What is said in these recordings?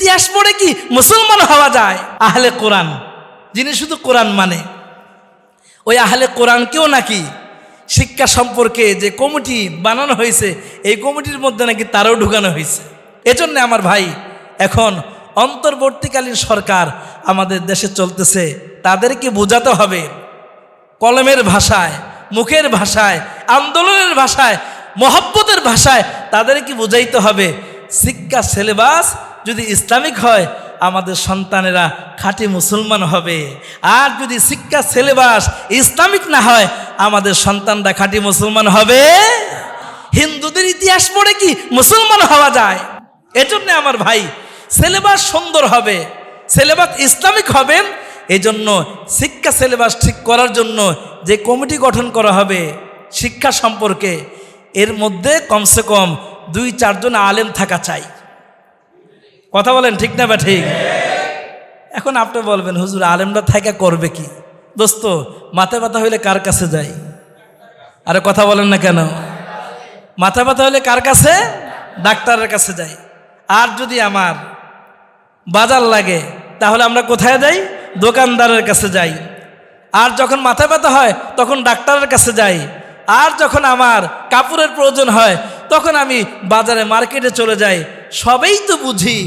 ইতিহাস পড়ে কি মুসলমান হওয়া যায়? আহলে কোরআন। যিনি শুধু কোরআন মানে। ওই আহলে কোরআনকেও নাকি শিক্ষা সম্পর্কে যে কমিটি বানানো হয়েছে, এই কমিটির মধ্যে নাকি তারও ঢুকানো হয়েছে। এজন্য আমার ভাই, এখন অন্তর্বর্তীকালীন সরকার আমাদের দেশে চলতেছে, তাদেরকে বোঝাতে হবে। কলমের ভাষায়, মুখের ভাষায়, আন্দোলনের ভাষায়, মহব্বতের ভাষায় তাদেরকে বোঝাইতে হবে। শিক্ষা সিলেবাস যদি ইসলামিক হয়, আমাদের সন্তানেরা খাঁটি মুসলমান হবে। আর যদি শিক্ষা, সিলেবাস ইসলামিক না হয়, আমাদের সন্তানরা খাঁটি মুসলমান হবে। হিন্দুদের ইতিহাস পড়ে কি মুসলমান হওয়া যায়? এজন্য আমার ভাই, সিলেবাস সুন্দর হবে, সিলেবাস ইসলামিক হবেন, এজন্য শিক্ষা, সিলেবাস ঠিক করার জন্য যে কমিটি গঠন করা হবে শিক্ষা সম্পর্কে, এর মধ্যে কমসে কম দুই, চারজন আলেম থাকা চাই। কথা বলেন ঠিক না বা ঠিক? এখন আপনি বলবেন, হুজুর, আলেমরা থাকা করবে কি? দোস্ত, মাথা ব্যথা হইলে কার কাছে যাই? আরে কথা বলেন না কেন? মাথা ব্যথা হলে কার কাছে? ডাক্তারের কাছে যাই। আর যদি আমার বাজার লাগে, তাহলে আমরা কোথায় যাই? দোকানদারের কাছে যাই। আর যখন মাথা ব্যথা হয়, তখন ডাক্তারের কাছে যাই। আর যখন আমার কাপড়ের প্রয়োজন হয় তখন আমি বাজারে মার্কেটে চলে যাই। সবেই তো বুঝি।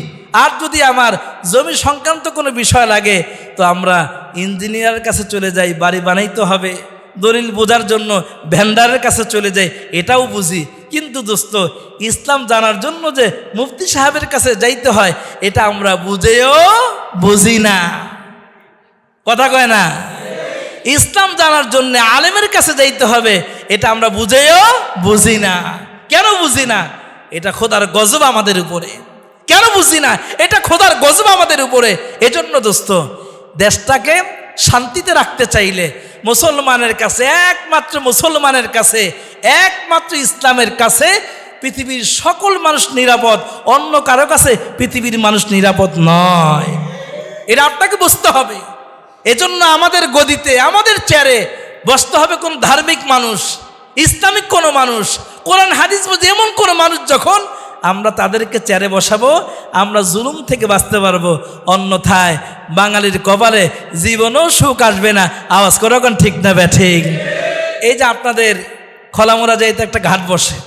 আর যদি আমার জমি সংক্রান্ত কোনো বিষয় লাগে, তো আমরা ইঞ্জিনিয়ারের কাছে চলে যাই, বাড়ি বানাইতে হবে। দলিল বোঝার জন্য ভ্যান্ডারের কাছে চলে যাই, এটাও বুঝি। কিন্তু দোস্ত, ইসলাম জানার জন্য যে মুফতি সাহেবের কাছে যাইতে হয়, এটা আমরা বুঝেও বুঝি না। কথা কয় না? ইসলাম জানার জন্য আলেমের কাছে যাইতে হবে, এটা আমরা বুঝেও বুঝি না। কেন বুঝি না? এটা খোদার গজব আমাদের উপরে। কেন বুঝি না? এটা খোদার গজব আমাদের উপরে। এজন্য দোস্ত, দেশটাকে শান্তিতে রাখতে চাইলে মুসলমানের কাছে, একমাত্র মুসলমানের কাছে, একমাত্র ইসলামের কাছে পৃথিবীর সকল মানুষ নিরাপদ, অন্য কারও কাছে পৃথিবীর মানুষ নিরাপদ নয়। এটা আপনাকে বুঝতে হবে। এজন্য আমাদের গদিতে, আমাদের চেয়ারে বসতে হবে কোন ধার্মিক মানুষ। ইসলামিক কোনো মানুষ, কোরআন, হাদিস বোঝে এমন কোনো মানুষ যখন আমরা তাদেরকে চেয়ারে বসাবো, আমরা জুলুম থেকে বাঁচতে পারব। অন্যথায় বাঙালির কপালে জীবনও সুখ আসবে না। আওয়াজ করে এখন ঠিক না বে ঠিক? এই যে আপনাদের খলামোড়া যাইতে একটা ঘাট বসে,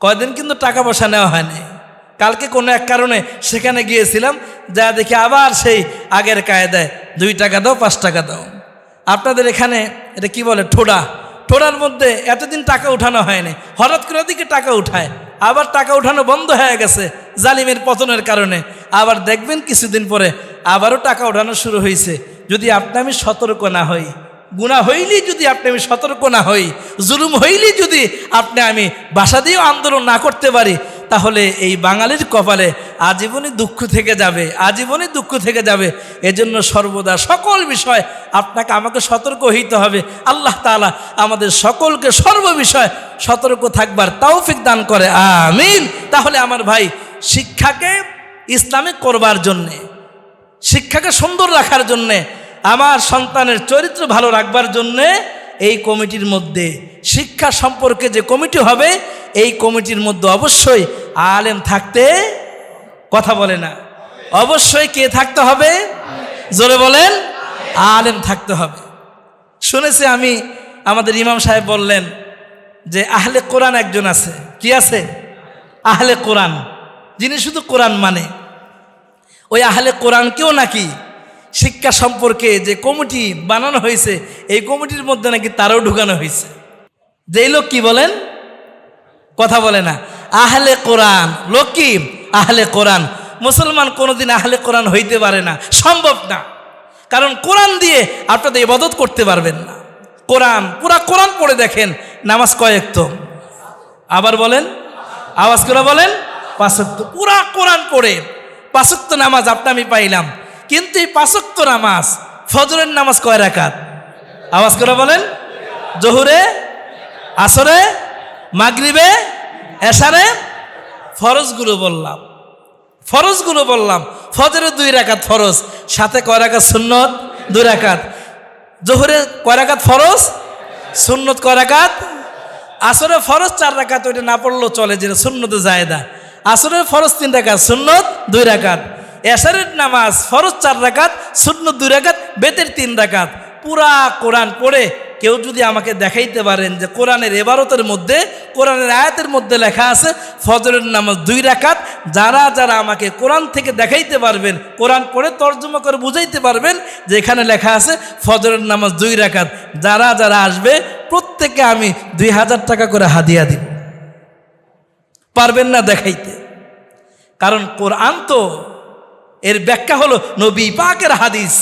কয়দিন কিন্তু টাকা পয়সা নেওয়া হয়নি। কালকে কোনো এক কারণে সেখানে গিয়েছিলাম, যা দেখি আবার সেই আগের কায়দায় দুই টাকা দাও, পাঁচ টাকা দাও। আপনাদের এখানে এটা কি বলে ঠোড়া ঠোড়ার মধ্যে এতদিন টাকা উঠানো হয়নি। হঠাৎ করে দিকে টাকা উঠায়। আবার টাকা উঠানো বন্ধ হয়ে গেছে জালিমের পতনের কারণে। আবার দেখবেন কিছুদিন পরে আবারও টাকা উঠানো শুরু হয়েছে যদি আপনি আমি সতর্ক না হই, গুণা হইলেই যদি আপনি আমি সতর্ক না হই, জুলুম হইলেই যদি আপনি আমি বাসা দিয়েও আন্দোলন না করতে পারি তাহলে এই বাঙালির কপালে আজীবনই দুঃখ থেকে যাবে, আজীবনই দুঃখ থেকে যাবে। এজন্য সর্বদা সকল বিষয় আপনাকে আমাকে সতর্ক হইতে হবে। আল্লাহ তাআলা আমাদের সকলকে সর্ব বিষয় সতর্ক থাকবার তাওফিক দান করে, আমিন। তাহলে আমার ভাই, শিক্ষাকে ইসলামিক করবার জন্যে, শিক্ষাকে সুন্দর রাখার জন্যে, আমার সন্তানের চরিত্র ভালো রাখবার জন্যে এই কমিটির মধ্যে, শিক্ষা সম্পর্কে যে কমিটি হবে এই কমিটির মধ্যে অবশ্যই আলেম থাকতে কথা বলে না। অবশ্যই কে থাকতে হবে? জোরে বলেন, আলেম থাকতে হবে। শুনেছি আমি, আমাদের ইমাম সাহেব বললেন যে, আহলে কোরআন একজন আছে। কি আছে? আহলে কোরআন। যিনি শুধু কোরআন মানে। ওই আহলে কোরআনকেও নাকি শিক্ষা সম্পর্কে যে কমিটি বানানো হয়েছে, এই কমিটির মধ্যে নাকি তারও ঢুকানো হয়েছে। যেই লোক কি বলেন? কথা বলে না। আহলে কোরআন লোক আহলে কোরআন। মুসলমান কোনোদিন আহলে কোরআন হইতে পারে না, সম্ভব না। কারণ কোরআন দিয়ে আপনাদের ইবাদত করতে পারবেন না। কোরআন, পুরা কোরআন পড়ে দেখেন, নামাজ কয়েক তো আবার বলেন, আওয়াজ করে বলেন, পাঁচক্ত। পুরা কোরআন পড়ে, পাঁচক্ত নামাজ আপনি আমি পাইলাম। কিন্তু এই পাঁচক্ত নামাজ, ফজরের নামাজ কয় রাকাত? আওয়াজ করে বলেন, জহুরে, আসরে, মাগরিবে এসারে ফরজগুলো বললাম। ফরজগুলো বললাম। ফজরের দুই রাকাত ফরজ, সাথে কয় রাকাত সুন্নত? দুই রাকাত। জোহরে কয় রাকাত ফরজ? সুন্নত কয় রাকাত? আসরে ফরজ চার রাকাত, ওইটা না পড়লেও চলে যেটা সুন্নতে জায়দা আসরের ফরজ তিন রাকাত, সুন্নত দুই রাকাত। এশারের নামাজ ফরজ চার রাকাত, সুন্নত দুই রাকাত, বেতের তিন রাকাত। পুরা কোরআন পড়ে কেউ যদি আমাকে দেখাইতে পারেন যে কোরআনের এবারতের মধ্যে, কোরআনের আয়াতের মধ্যে লেখা আছে, ফজরের নামাজ দুই রাকাত, যারা যারা আমাকে কোরআন থেকে দেখাইতে পারবেন, কোরআন পড়ে তর্জমা করে বুঝাইতে পারবেন, যে এখানে লেখা আছে, ফজরের নামাজ দুই রাকাত, যারা যারা আসবে প্রত্যেকে আমি দুই হাজার টাকা করে হাদিয়া দিব। পারবেন না দেখাইতে। কারণ কোরআন তো, এর ব্যাখ্যা হলো নবী পাকের হাদিস।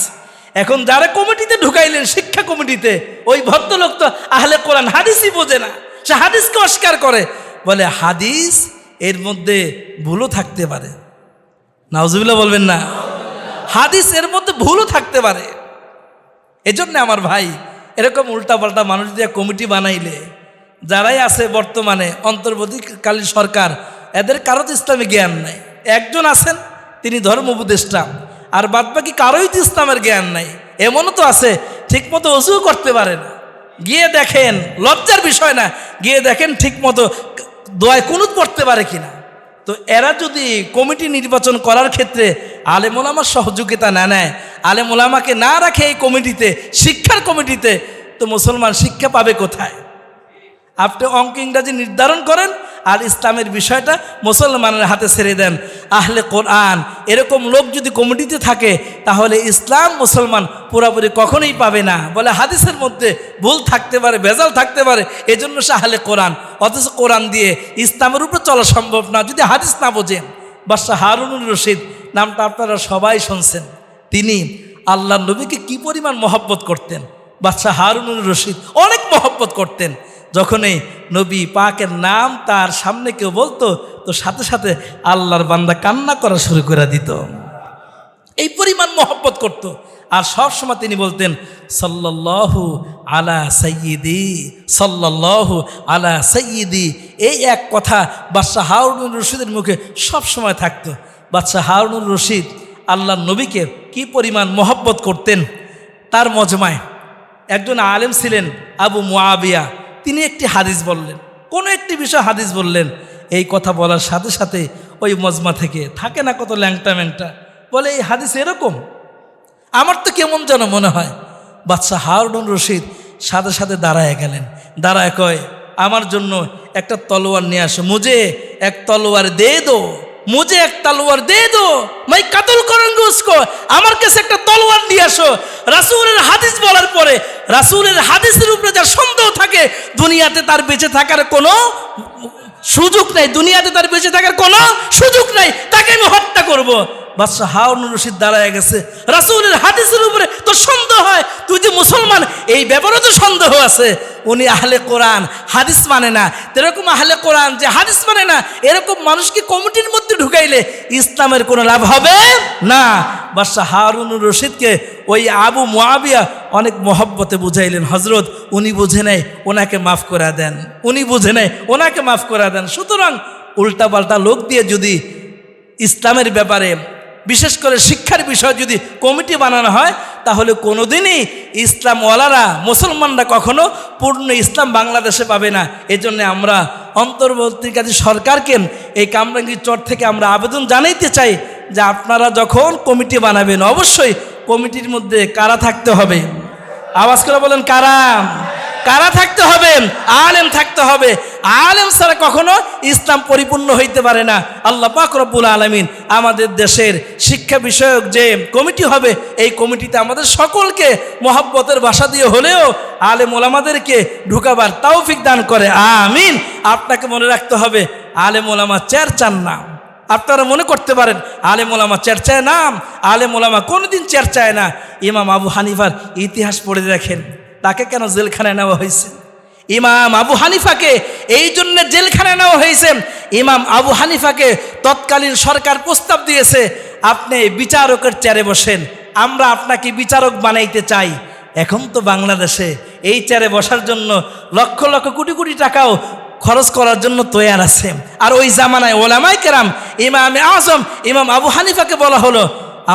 এখন যারা কমিটিতে ঢুকাইলেন, শিক্ষা কমিটিতে, ওই ভদ্রলোক তো আহলে কোরআন হাদিসই বোঝে না। সে হাদিসকে অস্বীকার করে। বলে, হাদিস এর মধ্যে ভুলও থাকতে পারে। নাওজুবিল্লাহ বলবেন না। হাদিস এর মধ্যে ভুলও থাকতে পারে। এজন্য আমার ভাই, এরকম উল্টাপাল্টা মানুষ দিয়ে কমিটি বানাইলে, যারাই আছে বর্তমানে, অন্তর্বর্তীকালীন সরকার, এদের কারও ইসলামী জ্ঞান নাই। একজন আছেন, তিনি ধর্ম উপদেষ্টা। আর বাদবাকি কারোই তো ইসলামের জ্ঞান নাই। এমনও তো আছে, ঠিকমতো অজুও করতে পারে না। গিয়ে দেখেন, লজ্জার বিষয় না, গিয়ে দেখেন ঠিকমতো দোয়ায় কুনুত পড়তে পারে কিনা। তো এরা যদি কমিটি নির্বাচন করার ক্ষেত্রে আলেমোলামার সহযোগিতা না নেয়, আলেমোলামাকে না রাখে এই কমিটিতে, শিক্ষার কমিটিতে, তো মুসলমান শিক্ষা পাবে কোথায়? আপনি অঙ্ক ইংরাজি নির্ধারণ করেন আর ইসলামের বিষয়টা মুসলমানের হাতে ছেড়ে দেন। আহলে কোরআন, এরকম লোক যদি কমিটিতে থাকে, তাহলে ইসলাম মুসলমান পুরোপুরি কখনোই পাবে না। বলে হাদিসের মধ্যে ভুল থাকতে পারে, ভেজাল থাকতে পারে, এজন্য সে আহলে কোরআন। অথচ কোরআন দিয়ে ইসলামের উপরে চলা সম্ভব না, যদি হাদিস না বোঝেন। বাদশাহ হারুনুর রশিদ, নামটা আপনারা সবাই শুনছেন। তিনি আল্লাহ নবীকে কি পরিমাণ মহব্বত করতেন? বাদশাহ হারুনুর রশিদ অনেক মহব্বত করতেন। যখনই নবী পাকের নাম তার সামনে কেউ বলতো, তো সাথে সাথে আল্লাহর বান্দা কান্না করা শুরু করে দিত। এই পরিমাণ মহব্বত করত। আর সব সময় তিনি বলতেন, সাল্লাল্লাহু আলা সৈয়দি সাল্লাল্লাহু আলা সৈয়দি এই এক কথা বাদশাহ হারুনুর রশিদের মুখে সব সময় থাকতো। বাদশাহ হারুনুর রশিদ আল্লাহ নবীকে কি পরিমাণ মহব্বত করতেন? তার মজমায় একজন আলেম ছিলেন আবু মুআবিয়া। তিনি একটি হাদিস বললেন। কোনো একটি বিষয় হাদিস বললেন, এই কথা বলার সাথে সাথে ওই মজমা থেকে থাকে না কত ল্যাংটা ম্যাংটা। বলে, এই হাদিস এরকম? আমার তো কেমন যেন মনে হয়। বাচ্চা হারুন রশিদ সাথে সাথে দাঁড়ায় গেলেন। দাঁড়ায় কয়, আমার জন্য একটা তলোয়ার নিয়ে আসো। মুজে এক তলোয়ার দে দো। মুজে এক তলোয়ার দে দো। মাই কাতল করেন আমার কাছে একটা তলোয়ার নিয়ে আসো। রাসূলের হাদিস বলার পরে রাসূলের হাদিসের উপরে যার সন্দেহ থাকে, দুনিয়াতে তার বেঁচে থাকার কোনো সুযোগ নাই, দুনিয়াতে তার বেঁচে থাকার কোনো সুযোগ নাই, তাকে আমি হত্যা করব। বাদশাহ হাউন রশিদ দাঁড়ায় গেছে। রাসূলের হাদিসের উপরে তোর সন্দেহ হয়, তুই যে মুসলমান, এই ব্যাপারেও তো সন্দেহ আছে। উনি আহলে কোরআন, হাদিস মানে না। এরকম আহলে কোরআন যে হাদিস মানে না, এরকম মানুষকে কমিটির মধ্যে ঢুকাইলে ইসলামের কোনো লাভ হবে না? বাদশাহ হারুন রশিদকে ওই আবু মুআবিয়া অনেক মহব্বতে বুঝাইলেন হজরত উনি বুঝে নেয় ওনাকে মাফ করে দেন। উনি বুঝে নেয় ওনাকে মাফ করে দেন। সুতরাং উল্টাপাল্টা লোক দিয়ে যদি ইসলামের ব্যাপারে, বিশেষ করে শিক্ষার বিষয় যদি কমিটি বানানো হয় তাহলে কোনোদিনই ইসলামওয়ালারা, মুসলমানরা কখনো পূর্ণ ইসলাম বাংলাদেশে পাবে না। এজন্য আমরা অন্তর্বর্তী অন্তর্বর্তীকারী সরকারকে এই কামরাঙ্গি চর থেকে আমরা আবেদন জানাইতে চাই যে আপনারা যখন কমিটি বানাবেন, অবশ্যই কমিটির মধ্যে কারা থাকতে হবে? আওয়াজ করে বলেন, কারা? কারা থাকতে হবে? আলেম থাকতে হবে। আলেম ছাড়া কখনো ইসলাম পরিপূর্ণ হইতে পারে না। আল্লাহ পাক রব্বুল আলমিন আমাদের দেশের শিক্ষা বিষয়ক যে কমিটি হবে, এই কমিটিতে আমাদের সকলকে মহাব্বতের ভাষা দিয়ে হলেও আলেম ওলামাদেরকে ঢুকাবার তৌফিক দান করে। আমিন। আপনাকে মনে রাখতে হবে, আলেম ওলামা চেয়ার চান না। আপনারা মনে করতে পারেন, আলেম ওলামা চেরচায় নাম আলেম ওলামা কোনোদিন চেরচায় না। ইমাম আবু হানিফার ইতিহাস পড়ে দেখেন, তাকে কেন জেলখানায় নেওয়া হয়েছে? ইমাম আবু হানিফাকে এই জন্য জেলখানায় নেওয়া হয়েছে। ইমাম আবু হানিফাকে তৎকালীন সরকার প্রস্তাব দিয়েছে, আপনি বিচারকের চেয়ারে বসেন, আমরা আপনাকে বিচারক বানাইতে চাই। এখন তো বাংলাদেশে এই চেয়ারে বসার জন্য লক্ষ লক্ষ কোটি কোটি টাকাও খরচ করার জন্য তৈয়ার আছে। আর ওই জামানায় ওলামাই কেরাম, ইমাম আজম, ইমাম আবু হানিফাকে বলা হলো,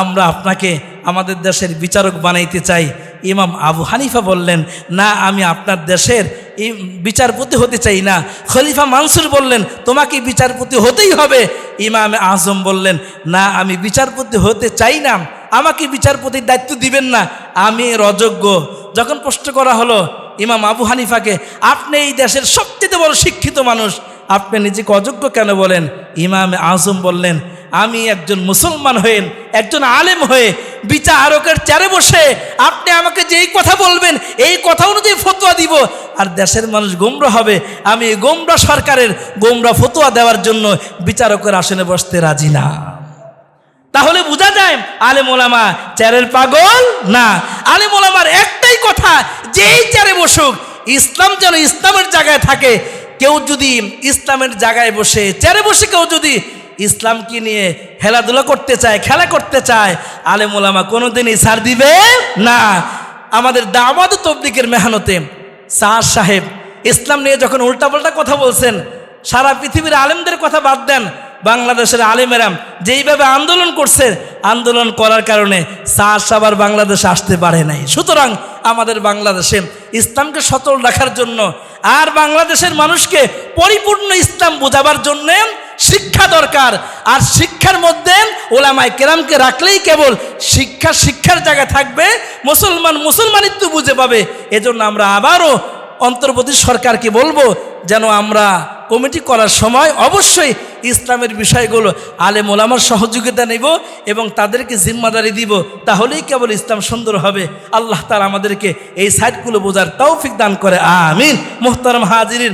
আমরা আপনাকে, আমাদের দেশের বিচারক বানাইতে চাই। ইমাম আবু হানিফা বললেন, না, আমি আপনার দেশের বিচারপতি হতে চাই না। খলিফা মানসুর বললেন, তোমাকে বিচারপতি হতেই হবে। ইমামে আজম বললেন, না, আমি বিচারপতি হতে চাই না। আমাকে বিচারপতির দায়িত্ব দিবেন না। আমি এর অযোগ্য। যখন প্রশ্ন করা হলো, ইমাম আবু হানিফাকে, আপনি এই দেশের সবচেয়ে বড় শিক্ষিত মানুষ, আপনি নিজেকে অযোগ্য কেন বলেন? ইমাম আজম বললেন, আমি একজন মুসলমান হয়ে, একজন আলেম হয়ে বিচারকের চেয়ারে বসে আপনি আমাকে যেই কথা বলবেন, এই কথা অনুযায়ী ফতোয়া দিব। আর দেশের মানুষ গোমরা হবে। আমি গোমরা সরকারের গোমরা ফতোয়া দেওয়ার জন্য বিচারকের আসনে বসতে রাজি না। তাহলে বোঝা যায় আলে মোলামা চেয়ারের পাগল না? আলে ওলামার একটাই কথা, যেই চ্যারে বসুক, ইসলাম যেন ইসলামের জায়গায় থাকে। কেউ যদি ইসলামের জায়গায় বসে, চ্যারে বসে কেউ যদি ইসলামকে নিয়ে খেলাধুলা করতে চায়, খেলা করতে চায় আলেম ওলামা কোনোদিনই সার দিবে না। আমাদের দামাদ তবদিকের মেহনতে সার সাহেব ইসলাম নিয়ে যখন উল্টাপাল্টা কথা বলছেন, সারা পৃথিবীর আলেমদের কথা বাদ দেন, বাংলাদেশের আলেমেরাম যেইভাবে আন্দোলন করছে, আন্দোলন করার কারণে সার সাবার বাংলাদেশে আসতে পারে নাই। সুতরাং আমাদের বাংলাদেশে ইসলামকে সচল রাখার জন্য আর বাংলাদেশের মানুষকে পরিপূর্ণ ইসলাম বোঝাবার জন্য শিক্ষা দরকার। আর শিক্ষার মধ্যে ওলামায় কেরামকে রাখলেই কেবল শিক্ষা শিক্ষার জায়গায় থাকবে, মুসলমান মুসলমানিত্ব বুঝে পাবে। এজন্য আমরা আবারও অন্তর্বর্তী সরকারকে বলব, যেন আমরা কমিটি করার সময় অবশ্যই ইসলামের বিষয়গুলো আলেম ওলামার সহযোগিতা নেব এবং তাদেরকে জিম্মাদারি দিব, তাহলেই কেবল ইসলাম সুন্দর হবে। আল্লাহ তালা আমাদেরকে এই সাইটগুলো বোঝার তৌফিক দান করে, আমিন। মোহতারাম হাজিরিন